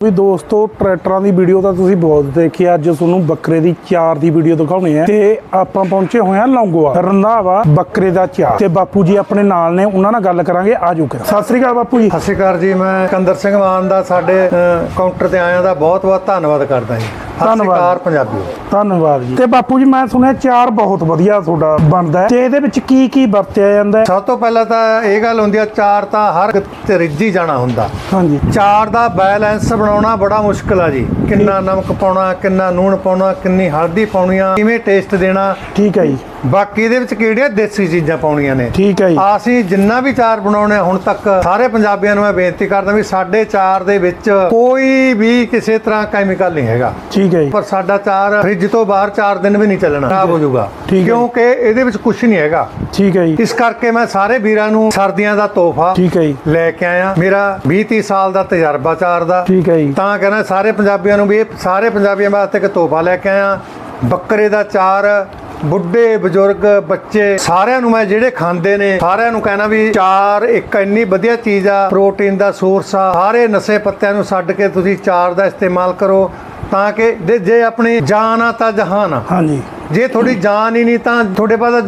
ਵੀ ਦੋਸਤੋ, ਟਰੈਕਟਰਾਂ ਦੀ ਵੀਡੀਓ ਤਾਂ ਤੁਸੀਂ ਬਹੁਤ ਦੇਖੀ ਅੱਜ ਤੁਹਾਨੂੰ ਬੱਕਰੇ ਦੀ ਚਾਰ ਦੀ ਵੀਡੀਓ ਦਿਖਾਉਣੀ ਹੈ ਤੇ ਆਪਾਂ ਪਹੁੰਚੇ ਹੋਏ ਆ ਲੌਂਗੋਆ ਰੰਧਾਵਾ ਬੱਕਰੇ ਦਾ ਚਾਰ। ਤੇ ਬਾਪੂ ਜੀ ਆਪਣੇ ਨਾਲ ਨੇ, ਉਹਨਾਂ ਨਾਲ ਗੱਲ ਕਰਾਂਗੇ। ਆਜੋ ਕਰ ਸਤਿ ਸ੍ਰੀ ਅਕਾਲ ਬਾਪੂ ਜੀ। ਸਤਿ ਸ਼੍ਰੀ ਅਕਾਲ ਜੀ। ਮੈਂ ਕੰਦਰ ਸਿੰਘ ਮਾਨ ਦਾ, ਸਾਡੇ ਕਾਊਂਟਰ ਤੇ ਆਇਆਂ ਦਾ ਬਹੁਤ ਬਹੁਤ ਧੰਨਵਾਦ ਕਰਦਾ ਜੀ। ਧੰਨਵਾਦ। ਪੰਜਾਬੀਓ ਧੰਨਵਾਦ ਜੀ। ਤੇ ਬਾਪੂ ਜੀ ਮੈਂ ਸੁਣਿਆ ਚਾਰ ਬਹੁਤ ਵਧੀਆ ਤੁਹਾਡਾ ਬਣਦਾ ਹੈ। ਤੇ ਇਹਦੇ ਵਿੱਚ ਕੀ ਕੀ ਵਰਤਿਆ ਜਾਂਦਾ ਹੈ? ਸਭ ਤੋਂ ਪਹਿਲਾਂ ਤਾਂ ਇਹ ਗੱਲ ਹੁੰਦੀ ਆ ਚਾਰ ਤਾਂ ਹਰ ਤੇ ਰਿੱਝੀ ਜਾਣਾ ਹੁੰਦਾ। ਹਾਂਜੀ। ਚਾਰ ਦਾ ਬੈਲੈਂਸ ਬਣਾਉਣਾ ਬੜਾ ਮੁਸ਼ਕਲ ਆ ਜੀ। ਕਿੰਨਾ ਨਮਕ ਪਾਉਣਾ ਕਿੰਨਾ ਲੂਣ ਪਾਉਣਾ ਕਿੰਨੀ ਹਲਦੀ ਪਾਉਣੀ ਆ ਕਿਵੇਂ ਟੇਸਟ ਦੇਣਾ। ਠੀਕ ਹੈ ਜੀ। ਬਾਕੀ ਇਹਦੇ ਵਿੱਚ ਕਿਹੜੀਆਂ ਦੇਸੀ ਚੀਜ਼ਾਂ ਪਾਉਣੀਆਂ ਨੇ? ਠੀਕ ਹੈ ਜੀ। ਅਸੀਂ ਜਿੰਨਾ ਵੀ ਚਾਰ ਬਣਾਉਣੇ ਹੁਣ ਤੱਕ ਸਾਰੇ ਪੰਜਾਬੀਆਂ ਨੂੰ ਮੈਂ ਬੇਨਤੀ ਕਰਦਾ ਵੀ ਸਾਡੇ ਚਾਰ ਦੇ ਵਿੱਚ ਕੋਈ ਵੀ ਕਿਸੇ ਤਰ੍ਹਾਂ ਕੈਮੀਕਲ ਨਹੀਂ ਹੈਗਾ। ਠੀਕ ਹੈ ਜੀ। ਪਰ ਸਾਡਾ ਚਾਰ ਫ੍ਰਿਜ ਤੋਂ ਬਾਹਰ 4 ਦਿਨ ਵੀ ਨਹੀਂ ਚੱਲਣਾ। ਖਰਾਬ ਹੋ ਜਾਊਗਾ। ਠੀਕ ਹੈ। ਕਿਉਂਕਿ ਇਹਦੇ ਵਿੱਚ ਕੁਝ ਨਹੀਂ ਹੈਗਾ। ਠੀਕ ਹੈ ਜੀ। ਇਸ ਕਰਕੇ ਮੈਂ ਸਾਰੇ ਵੀਰਾਂ ਨੂੰ ਸਰਦੀਆਂ ਦਾ ਤੋਹਫਾ ਠੀਕ ਹੈ ਜੀ। ਲੈ ਕੇ ਆਇਆ। ਮੇਰਾ 20 30 ਸਾਲ ਦਾ ਤਜਰਬਾ ਚਾਰ ਦਾ। ਠੀਕ ਹੈ ਜੀ। ਤਾਂ ਕਹਿੰਦਾ ਸਾਰੇ ਪੰਜਾਬੀਆਂ ਨੂੰ ਵੀ ਇਹ ਸਾਰੇ ਪੰਜਾਬੀਆਂ ਵਾਸਤੇ ਇੱਕ ਤੋਹਫਾ ਲੈ ਕੇ ਆਇਆ। ਬੱਕਰੇ ਦਾ ਚਾਰ ਬੁੱਢੇ ਬਜ਼ੁਰਗ ਬੱਚੇ ਸਾਰਿਆਂ ਨੂੰ ਮੈਂ ਜਿਹੜੇ ਖਾਂਦੇ ਨੇ ਸਾਰਿਆਂ ਨੂੰ ਕਹਿਣਾ ਵੀ ਚਾਰ ਇੱਕ ਇੰਨੀ ਵਧੀਆ ਚੀਜ਼ ਆ ਪ੍ਰੋਟੀਨ ਦਾ ਸੋਰਸ ਆ ਸਾਰੇ ਨਸ਼ੇ ਪੱਤਿਆਂ ਨੂੰ ਛੱਡ ਕੇ ਤੁਸੀਂ ਚਾਰ ਦਾ ਇਸਤੇਮਾਲ ਕਰੋ ਤਾਂ ਕਿ ਜੇ- ਆਪਣੀ ਜਾਨ ਆ ਤਾਂ ਜਹਾਨ ਆ। ਹਾਂਜੀ। ਜੇ ਤੁਹਾਡੀ ਜਾਨ ਹੀ ਨਹੀਂ ਤਾਂ ਤੁਹਾਡੇ ਪਾਸ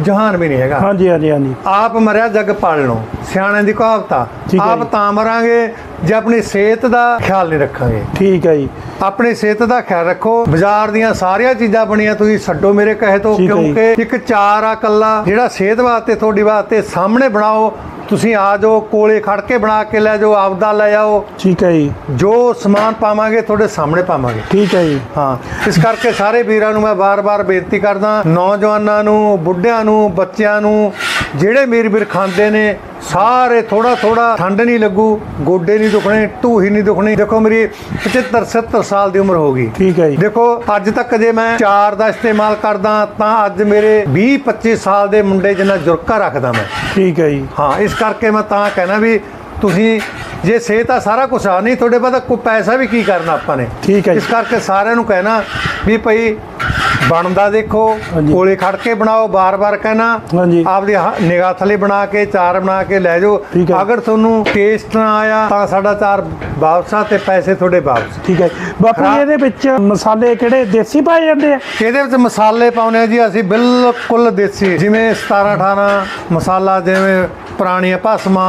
ਜਹਾਨ ਵੀ ਨਹੀਂ ਹੈਗਾ। ਹਾਂਜੀ ਹਾਂਜੀ ਹਾਂਜੀ। ਆਪ ਮਰਿਆ ਜੱਗ ਪਾਲਣੋ। ਸਿਆਣਿਆਂ ਦੀ ਕਹਾਵਤ ਆ ਠੀਕ ਹੈ ਆਪ ਜੀ। ਤਾਂ ਮਰਾਂਗੇ ਜੇ ਆਪਣੀ ਸਿਹਤ ਦਾ ਖਿਆਲ ਨਹੀਂ ਰੱਖਾਂਗੇ। ਠੀਕ ਹੈ ਜੀ। ਆਪਣੀ ਸਿਹਤ ਦਾ ਖਿਆਲ ਰੱਖੋ। ਬਾਜ਼ਾਰ ਦੀਆਂ ਸਾਰੀਆਂ ਚੀਜ਼ਾਂ ਬਣੀਆਂ ਤੁਸੀਂ ਛੱਡੋ ਮੇਰੇ ਕਹੇ ਤੋਂ ਠੀਕ ਹੈ ਜੀ। ਕਿਉਂਕਿ ਇੱਕ ਚਾਰ ਆ ਕੱਲਾ ਜਿਹੜਾ ਸਿਹਤ ਵਾਸਤੇ ਤੁਹਾਡੀ ਵਾਸਤੇ ਸਾਹਮਣੇ ਬਣਾਓ ਤੁਸੀਂ ਆ ਜਾਓ ਕੋਲੇ ਖੜ ਕੇ ਬਣਾ ਕੇ ਲੈ ਜਾਓ ਆਪਦਾ ਲੈ ਆਓ। ਠੀਕ ਹੈ ਜੀ। ਜੋ ਸਮਾਨ ਪਾਵਾਂਗੇ ਤੁਹਾਡੇ ਸਾਹਮਣੇ ਪਾਵਾਂਗੇ। ਠੀਕ ਹੈ ਜੀ। ਹਾਂ ਇਸ ਕਰਕੇ ਸਾਰੇ ਵੀਰਾਂ ਨੂੰ ਮੈਂ ਬਾਰ-ਬਾਰ ਬੇਨਤੀ ਕਰਦਾ ਨੌਜਵਾਨਾਂ ਨੂੰ ਬੁੱਢਿਆਂ ਨੂੰ ਬੱਚਿਆਂ ਨੂੰ ਜਿਹੜੇ ਮੀਰ ਵੀਰ ਖਾਂਦੇ ਨੇ ਸਾਰੇ ਥੋੜਾ ਥੋੜਾ ਠੰਡ ਨਹੀਂ ਲੱਗੂ ਗੋਡੇ ਨਹੀਂ ਦੁਖਣੇ ਢੂਹੀ ਨਹੀਂ ਦੁਖਣੀ। ਦੇਖੋ ਮੇਰੀ 75 70 ਸਾਲ ਦੀ ਉਮਰ ਹੋ ਗਈ। ਠੀਕ ਹੈ ਜੀ। ਦੇਖੋ ਅੱਜ ਤੱਕ ਜੇ ਮੈਂ ਚਾਰ ਦਾ ਇਸਤੇਮਾਲ ਕਰਦਾ ਤਾਂ ਅੱਜ ਮੇਰੇ 20 25 ਸਾਲ ਦੇ ਮੁੰਡੇ ਜਿੰਨਾ ਜੁਰਕਾ ਰੱਖਦਾ ਮੈਂ। ਠੀਕ ਹੈ ਜੀ। ਹਾਂ ਇਸ ਕਰਕੇ ਮੈਂ ਤਾਂ ਕਹਿਣਾ ਵੀ ਤੁਸੀਂ ਜੇ ਸਿਹਤ ਆ ਸਾਰਾ ਕੁਝ ਆ ਨਹੀਂ ਤੁਹਾਡੇ ਪਾਸ ਕੋਈ ਪੈਸਾ ਵੀ ਕੀ ਕਰਨਾ ਆਪਾਂ ਨੇ। ਠੀਕ ਹੈ ਜੀ। ਇਸ ਕਰਕੇ ਸਾਰਿਆਂ ਨੂੰ ਕਹਿਣਾ ਵੀ ਭਈ ਬਣਦਾ ਦੇਖੋ। ਕੋਲੇ ਖੜ ਕੇ ਬਣਾਓ ਬਾਰ-ਬਾਰ ਕਹਿਣਾ। ਆਪਦੀ ਨਿਗਾਹ ਥੱਲੇ ਬਣਾ ਕੇ ਚਾਰ ਬਣਾ ਕੇ ਲੈ ਜਾਓ। ਅਗਰ ਤੁਹਾਨੂੰ ਟੇਸਟ ਨਾ ਆਇਆ ਤਾਂ ਸਾਡਾ ਚਾਰ ਵਾਪਸ ਤੇ ਪੈਸੇ ਤੁਹਾਡੇ ਵਾਪਸ ਠੀਕ ਹੈ ਬਾਪੂ ਇਹਦੇ ਵਿੱਚ ਮਸਾਲੇ ਕਿਹੜੇ ਦੇਸੀ ਪਾਏ ਜਾਂਦੇ ਆ ਇਹਦੇ ਵਿੱਚ ਮਸਾਲੇ ਪਾਉਨੇ ਆ ਜੀ ਅਸੀਂ ਬਿਲਕੁਲ ਦੇਸੀ ਜਿਵੇਂ 17 18 ਮਸਾਲਾ ਜਿਵੇਂ ਪੁਰਾਣੀਆਂ ਭਸਮਾਂ।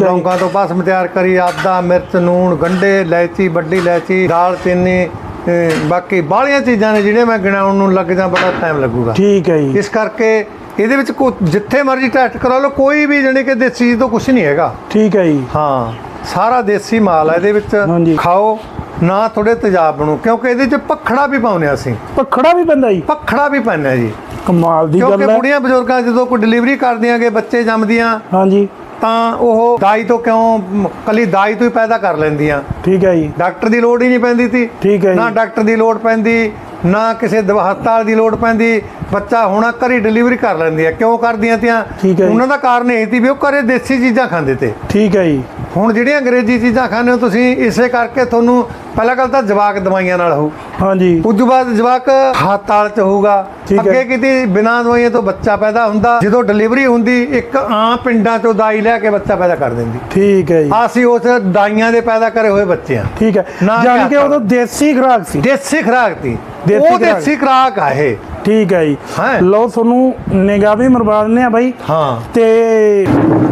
ਲੌਂਗਾਂ ਤੋਂ ਭਸਮ ਤਿਆਰ ਕਰੀ ਆਦਾ ਮਿਰਚ ਨੂਣ ਗੰਡੇ ਇਲਾਇਚੀ ਵੱਡੀ ਇਲਾਇਚੀ ਦਾਲ ਚੀਨੀ ਤੇ ਬਾਕੀ ਬਾਹਲੀਆਂ ਚੀਜ਼ਾਂ ਨੇ ਜਿਹੜੇ ਮੈਂ ਗਿਣਾਉਣ ਨੂੰ ਲੱਗ ਜਾ ਬੜਾ ਟਾਈਮ ਲੱਗੂਗਾ। ਠੀਕ ਹੈ ਜੀ। ਇਸ ਕਰਕੇ ਇਹਦੇ ਵਿੱਚ ਕੋ ਜਿੱਥੇ ਮਰਜ਼ੀ ਟੈਸਟ ਕਰਾ ਲਓ ਕੋਈ ਵੀ ਜਾਣੀ ਕਿ ਦੇਸੀ ਚੀਜ਼ ਤੋਂ ਕੁਝ ਨਹੀਂ ਹੈਗਾ। ਠੀਕ ਹੈ ਜੀ। ਹਾਂ ਸਾਰਾ ਦੇਸੀ ਮਾਲ ਹੈ ਇਹਦੇ। ਵਿੱਚ। ਖਾਓ ਨਾ ਥੋੜੇ ਤੇਜ਼ਾਬ ਬਣੋ ਕਿਉਂਕਿ ਇਹਦੇ ਵਿੱਚ ਪਖੜਾ ਵੀ ਪਾਉਂਦੇ ਅਸੀਂ। ਪਖੜਾ ਵੀ ਬੰਦਾ ਜੀ। ਪਖੜਾ ਵੀ ਪੈਂਦਾ ਜੀ। ਕਮਾਲ ਦੀ ਕਿਉਂਕਿ ਗੱਲ ਹੈ। ਬੁੜੀਆਂ ਬਜ਼ੁਰਗਾਂ ਜਦੋਂ ਕੋਈ ਡਿਲੀਵਰੀ ਕਰਦੀਆਂ ਬੱਚੇ ਜੰਮਦੀਆਂ। ਹਾਂਜੀ। ਤਾਂ ਉਹ ਦਾਈ ਤੋਂ ਕਿਉਂ ਕੱਲੀ ਦਾਈ ਤੋਂ ਹੀ ਪੈਦਾ ਕਰ ਲੈਂਦੀਆਂ। ਠੀਕ ਹੈ ਜੀ। ਡਾਕਟਰ ਦੀ ਲੋੜ ਹੀ ਨਹੀਂ ਪੈਂਦੀ ਸੀ। ਠੀਕ ਹੈ ਜੀ। ਨਾ ਡਾਕਟਰ ਦੀ ਲੋੜ ਪੈਂਦੀ ਨਾ ਕਿਸੇ ਦਵਾ ਹਸਪਤਾਲ ਦੀ ਲੋੜ ਪੈਂਦੀ ਬੱਚਾ ਹੋਣਾ ਘਰੀ ਡਿਲੀਵਰੀ ਕਰ ਲੈਂਦੀਆਂ ਕਿਉਂ ਕਰਦੀਆਂ ਤੀਆਂ? ਠੀਕ ਹੈ ਜੀ। ਉਹਨਾਂ ਦਾ ਕਾਰਨ ਇਹ ਸੀ ਵੀ ਉਹ ਘਰੇ ਦੇਸੀ ਚੀਜ਼ਾਂ ਖਾਂਦੇ ਤੇ। ਠੀਕ ਹੈ ਜੀ। ਹੁਣ ਜਿਹੜੀਆਂ ਅੰਗਰੇਜ਼ੀ ਚੀਜ਼ਾਂ ਖਾਂਦੇ ਹੋ ਤੁਸੀਂ ਇਸੇ ਕਰਕੇ ਤੁਹਾਨੂੰ ਪਹਿਲਾਂ ਗੱਲ ਤਾਂ ਜਵਾਕ ਦਵਾਈਆਂ ਨਾਲ ਹੋਊ। ਹਾਂਜੀ। ਉਸ ਤੋਂ ਬਾਅਦ ਜਵਾਕ ਹਸਪਤਾਲ ਚ ਹੋਊਗਾ। ਠੀਕ ਹੈ। ਅੱਗੇ ਕਿਤੇ ਬਿਨਾਂ ਦਵਾਈਆਂ ਤੋਂ ਬੱਚਾ ਪੈਦਾ ਹੁੰਦਾ। ਜਦੋਂ ਡਿਲੀਵਰੀ ਹੁੰਦੀ ਇੱਕ ਆਮ ਪਿੰਡਾਂ ਚੋਂ ਦਾਈ ਲੈ ਕੇ ਬੱਚਾ ਪੈਦਾ ਕਰ ਦਿੰਦੀ। ਠੀਕ ਹੈ ਜੀ। ਅਸੀਂ ਉਸ ਦਾਈਆਂ ਦੇ ਪੈਦਾ ਕਰੇ ਹੋਏ ਬੱਚੇ ਆ ਠੀਕ ਹੈ। ਨਾ ਜਾਣੀ ਕਿ ਉਦੋਂ ਦੇਸੀ ਖੁਰਾਕ ਸੀ। ਦੇਸੀ ਖੁਰਾਕ ਤੀ ਦੇਸੀ ਉਹ ਖੁਰਾਕ। ਦੇਸੀ ਖੁਰਾਕ ਆ ਇਹ। ਠੀਕ ਹੈ ਜੀ। ਹਾਂ। ਲਓ ਤੁਹਾਨੂੰ ਨਿਗਾਹ ਵੀ ਮਰਵਾ ਦਿੰਦੇ ਆ ਬਾਈ। ਹਾਂ। ਤੇ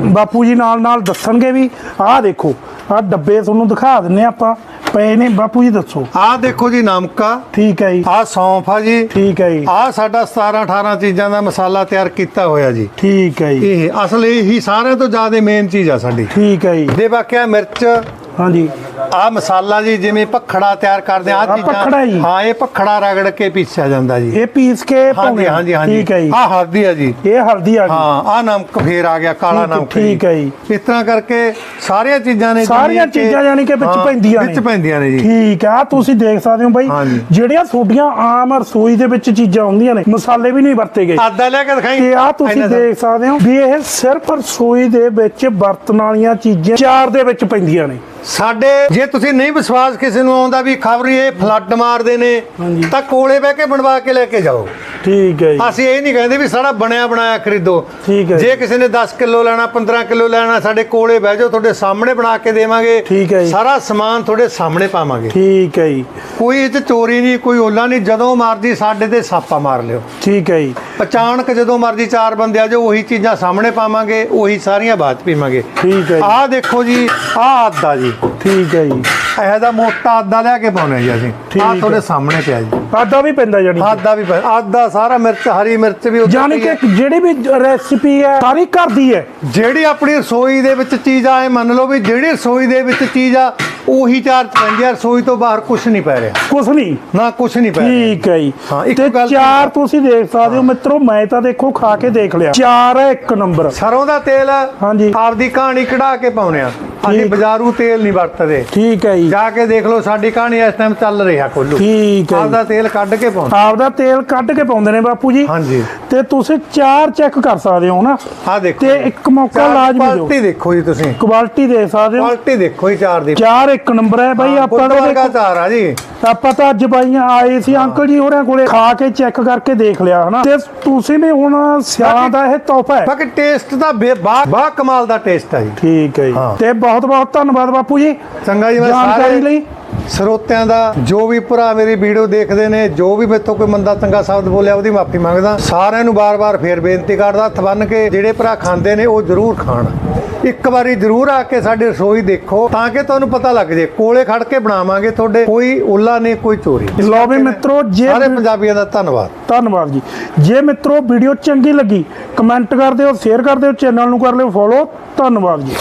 ਬਾਪੂ ਜੀ ਨਾਲ ਨਾਲ ਦੱਸਣਗੇ ਵੀ ਆਹ ਦੇਖੋ ਆਹ ਡੱਬੇ ਤੁਹਾਨੂੰ ਦਿਖਾ ਦਿੰਨੇ ਆ ਆਪਾਂ। ਪਏ ਨੇ ਬਾਪੂ ਜੀ ਦੱਸੋ। ਆਹ ਦੇਖੋ ਜੀ ਨਮਕਾ। ਠੀਕ ਹੈ ਜੀ। ਆਹ ਸੌਂਫ ਆ ਜੀ। ਠੀਕ ਹੈ ਜੀ। ਆਹ ਸਾਡਾ 17 18 ਚੀਜ਼ਾਂ ਦਾ ਮਸਾਲਾ ਤਿਆਰ ਕੀਤਾ ਹੋਇਆ ਜੀ। ਠੀਕ ਹੈ ਜੀ। ਇਹ ਅਸਲ ਇਹ ਹੀ ਸਾਰਿਆਂ ਤੋਂ ਜ਼ਿਆਦਾ ਮੇਨ ਚੀਜ਼ ਆ ਸਾਡੀ। ਠੀਕ ਹੈ ਜੀ। ਦੇ ਬਾਕਿਆ ਮਿਰਚ ਹਾਂਜੀ। ਆ ਮਸਾਲਾ ਜੀ ਜਿਵੇਂ ਭਖੜਾ ਤਿਆਰ ਕਰਦੇ ਆ ਆਹ ਭਖੜਾ ਜੀ? ਹਾਂ ਇਹ ਭਖੜਾ ਰਗੜ ਕੇ ਪੀਸਿਆ ਜਾਂਦਾ ਜੀ। ਇਹ ਪੀਸ ਕੇ ਹਾਂਜੀ ਪਾਉਂਦੇ ਆ। ਹਾਂਜੀ ਹਾਂਜੀ। ਠੀਕ ਹੈ ਜੀ। ਆ ਹਲਦੀ ਆ ਜੀ। ਇਹ ਹਲਦੀ ਆ ਗਈ। ਹਾਂ ਆ ਨਮਕ ਫੇਰ ਆ ਗਿਆ ਕਾਲਾ ਨਮਕ ਠੀਕ ਹੈ ਜੀ। ਇਸ ਤਰ੍ਹਾਂ ਕਰਕੇ ਸਾਰੀਆਂ ਚੀਜ਼ਾਂ ਨੇ ਸਾਰੀਆਂ ਚੀਜ਼ਾਂ ਯਾਨੀ ਕਿ ਵਿੱਚ ਪੈਂਦੀਆਂ ਨੇ। ਵਿੱਚ ਪੈਂਦੀਆਂ ਨੇ ਜੀ। ਠੀਕ ਆ ਤੁਸੀਂ ਦੇਖ ਸਕਦੇ ਹੋ ਬਾਈ। ਜਿਹੜੀਆਂ ਤੁਹਾਡੀਆਂ ਆਮ ਰਸੋਈ ਦੇ ਵਿੱਚ ਚੀਜ਼ਾਂ ਹੁੰਦੀਆਂ ਨੇ ਮਸਾਲੇ ਵੀ ਨਹੀਂ ਵਰਤੇ ਗਏ। ਆਦਾ ਲੈ ਕੇ ਦਿਖਾਈ। ਤੇ ਆ ਤੁਸੀਂ ਦੇਖ ਸਕਦੇ ਹੋ ਵੀ ਇਹ ਸਿਰਫ ਰਸੋਈ ਦੇ ਵਿੱਚ ਵਰਤਣ ਵਾਲੀਆਂ ਚੀਜ਼ਾਂ ਚਾਰ ਦੇ ਵਿੱਚ ਪੈਂਦੀਆਂ ਨੇ। ਸਾਡੇ ਜੇ ਤੁਸੀਂ ਨਹੀਂ ਵਿਸ਼ਵਾਸ ਕਿਸੇ ਨੂੰ ਆਉਂਦਾ ਵੀ ਖਬਰ ਇਹ ਫਲੱਡ ਮਾਰਦੇ ਨੇ। ਤਾਂ ਕੋਲੇ ਬਹਿ ਕੇ ਬਣਵਾ ਕੇ ਲੈ ਕੇ ਜਾਓ ਠੀਕ ਹੈ ਜੀ। ਅਸੀਂ ਇਹ ਨਹੀਂ ਕਹਿੰਦੇ ਵੀ ਸਾਡਾ ਬਣਿਆ ਬਣਾਇਆ ਖਰੀਦੋ। ਠੀਕ ਹੈ ਜੀ। ਕਿਸੇ ਨੇ 10 ਕਿਲੋ ਲੈਣਾ 15 ਕਿਲੋ ਲੈਣਾ ਸਾਡੇ ਕੋਲੇ ਬਹਿ ਜਾਓ ਤੁਹਾਡੇ ਸਾਹਮਣੇ ਬਣਾ ਕੇ ਦੇਵਾਂਗੇ। ਠੀਕ ਹੈ ਜੀ। ਸਾਰਾ ਸਮਾਨ ਤੁਹਾਡੇ ਸਾਹਮਣੇ ਪਾਵਾਂਗੇ। ਠੀਕ ਹੈ ਜੀ। ਕੋਈ ਇਹ 'ਚ ਚੋਰੀ ਨਹੀਂ ਕੋਈ ਓਲਾ ਨਹੀਂ ਜਦੋਂ ਮਰਜ਼ੀ ਸਾਡੇ ਤੇ ਛਾਪਾ ਮਾਰ ਲਿਓ। ਠੀਕ ਹੈ ਜੀ। ਅਚਾਨਕ ਜਦੋਂ ਮਰਜ਼ੀ ਚਾਰ ਬੰਦੇ ਆ ਜਾਓ ਉਹੀ ਚੀਜ਼ਾਂ ਸਾਹਮਣੇ ਪਾਵਾਂਗੇ ਉਹੀ ਸਾਰੀਆਂ 'ਚ ਪੀਵਾਂਗੇ। ਠੀਕ ਹੈ ਜੀ। ਆਹ ਦੇਖੋ ਜੀ ਆਹ ਆਦਾ ਜੀ। ਠੀਕ ਹੈ ਜੀ। ਇਹ ਦਾ ਮੋਟਾ ਆਦਾ ਲਿਆ ਕੇ ਪਾਉਣਾ ਜੀ ਅਸੀਂ ਹੈ। ਤੁਹਾਡੇ ਸਾਹਮਣੇ ਪਿਆ ਜੀ ਆਦਾ ਵੀ ਪੈਂਦਾ ਜਾਨੀ। ਆਦਾ ਵੀ ਪੈ- ਆਦਾ ਸਾਰਾ ਮਿਰਚ ਹਰੀ ਮਿਰਚ ਵੀ ਜਾਨੀ। ਕਿ ਜਿਹੜੀ ਵੀ ਰੈਸਿਪੀ ਹੈ ਸਾਰੀ ਘਰ ਦੀ ਹੈ ਜਿਹੜੀ ਆਪਣੀ ਰਸੋਈ ਦੇ ਵਿੱਚ ਚੀਜ਼ ਆ ਇਹ ਮੰਨ ਲਓ ਵੀ ਜਿਹੜੀ ਰਸੋਈ ਦੇ ਵਿੱਚ ਚੀਜ਼ ਆ ਉਹੀ ਚਾਰ ਚ ਪੈਂਦੀ ਆ ਰਸੋਈ ਤੋਂ ਬਾਹਰ ਕੁਝ ਨਹੀਂ ਪੈ ਰਿਹਾ। ਕੁਛ ਨਹੀਂ। ਨਾ ਕੁਝ ਨਹੀਂ ਪੈ ਰਿਹਾ। ਠੀਕ ਹੈ ਜੀ। ਹਾਂ, ਇੱਕ ਗੱਲ- ਚਾਰ ਤੁਸੀਂ ਦੇਖ ਸਕਦੇ ਹੋ ਮਿੱਤਰੋ ਮੈਂ ਤਾਂ ਦੇਖੋ ਖਾ ਕੇ ਦੇਖ ਲਿਆ। ਚਾਰ ਹੈ ਇੱਕ ਨੰਬਰ। ਸਰੋਂ ਦਾ ਤੇਲ ਹਾਂਜੀ। ਆਪਦੀ ਕਹਾਣੀ ਕਢਾ ਕੇ ਪਾਉਨੇ ਆ। ਅਸੀਂ। ਬਾਜ਼ਾਰੂ ਤੇਲ ਨਹੀਂ ਵਰਤਦੇ। ਠੀਕ ਹੈ ਜੀ। ਜਾ ਕੇ ਦੇਖ ਲਓ ਸਾਡੀ ਕਹਾਣੀ ਇਸ ਟਾਈਮ ਚੱਲ ਰਿਹਾ ਕੋਲੂ ਠੀਕ ਹੈ। ਆਪਦਾ ਤੇਲ ਕੱਢ ਕੇ ਪਾਉਣਾ। ਆਪਦਾ ਤੇਲ ਕੱਢ ਕੇ ਪਾਉਂਦੇ ਨੇ ਬਾਪੂ ਜੀ। ਹਾਂਜੀ। ਤੇ ਤੁਸੀਂ ਚਾਰ ਚੈੱਕ ਕਰ ਸਕਦੇ ਹੋ ਨਾ। ਆ ਦੇਖੋ ਤੇ ਇੱਕ ਮੌਕਾ ਲਾਜ਼ਮੀ ਦਿਓ। ਕੁਆਲਿਟੀ ਦੇਖੋ ਜੀ ਤੁਸੀਂ। ਕੁਆਲਿਟੀ ਦੇਖ ਸਕਦੇ ਹੋ। ਕੁਆਲਿਟੀ ਦੇਖੋ ਜੀ ਚਾਰ ਦੀ। ਚਾਰ ਇੱਕ ਨੰਬਰ ਹੈ ਬਾਈ ਆਪਾਂ ਤਾਂ ਵਰਗਾ ਚਾਰ ਆ ਜੀ। ਆਪਾਂ ਤਾਂ ਅੱਜ ਬਾਈਆਂ ਆਏ ਸੀ ਅੰਕਲ ਜੀ ਹੋਰਾਂ ਕੋਲੇ ਖਾ ਕੇ ਚੈੱਕ ਕਰਕੇ ਦੇਖ ਲਿਆ ਹਨਾ। ਤੇ ਤੁਸੀਂ ਵੀ ਹੁਣ ਸਿਆਲਾਂ ਦਾ ਇਹ ਤੋਹਫਾ ਹੈ। ਬਾਕੀ ਟੇਸਟ ਦਾ ਬਾ ਬਾ ਕਮਾਲ ਦਾ ਟੇਸਟ ਆ ਜੀ। ਠੀਕ ਹੈ ਜੀ। ਹਾਂ। ਤੇ ਬਹੁਤ ਬਹੁਤ ਧੰਨਵਾਦ ਬਾਪੂ ਜੀ। ਚੰਗਾ ਜੀ ਮੈਂ ਸਾਰੇ ਲਈ। ਸਰੋਤਿਆਂ ਦਾ ਜੋ ਵੀ ਭਰਾ ਮੇਰੀ ਵੀਡੀਓ ਦੇਖਦੇ ਨੇ ਜੋ ਵੀ ਮੇਥੋਂ ਕੋਈ ਮੰਦਾ ਚੰਗਾ ਸ਼ਬਦ ਬੋਲਿਆ ਉਹਦੀ ਮਾਫੀ ਮੰਗਦਾ। ਸਾਰਿਆਂ ਨੂੰ ਬਾਰ-ਬਾਰ ਫੇਰ ਬੇਨਤੀ ਕਰਦਾ ਹੱਥ ਬੰਨ ਕੇ ਜਿਹੜੇ ਭਰਾ ਖਾਂਦੇ ਨੇ ਉਹ ਜ਼ਰੂਰ ਖਾਣ। ਇੱਕ ਵਾਰੀ ਜ਼ਰੂਰ ਆ ਕੇ ਸਾਡੀ ਰਸੋਈ ਦੇਖੋ ਤਾਂ ਕਿ ਤੁਹਾਨੂੰ ਪਤਾ ਲੱਗ ਜੇ ਕੋਲੇ ਖੜ ਕੇ ਬਣਾਵਾਂਗੇ ਤੁਹਾਡੇ ਕੋਈ ਓਲਾ ਨਹੀਂ ਕੋਈ ਚੋਰੀ ਲਓ ਵੀ ਮਿੱਤਰੋ ਜੇ ਸਾਰੇ ਪੰਜਾਬੀਆਂ ਦਾ ਧੰਨਵਾਦ। ਧੰਨਵਾਦ ਜੀ। ਜੇ ਮਿੱਤਰੋ ਵੀਡੀਓ ਚੰਗੀ ਲੱਗੀ ਕਮੈਂਟ ਕਰ ਦਿਓ ਸ਼ੇਅਰ ਕਰ ਦਿਓ ਚੈਨਲ ਨੂੰ ਕਰ ਲਿਓ ਫੋਲੋ। ਧੰਨਵਾਦ ਜੀ।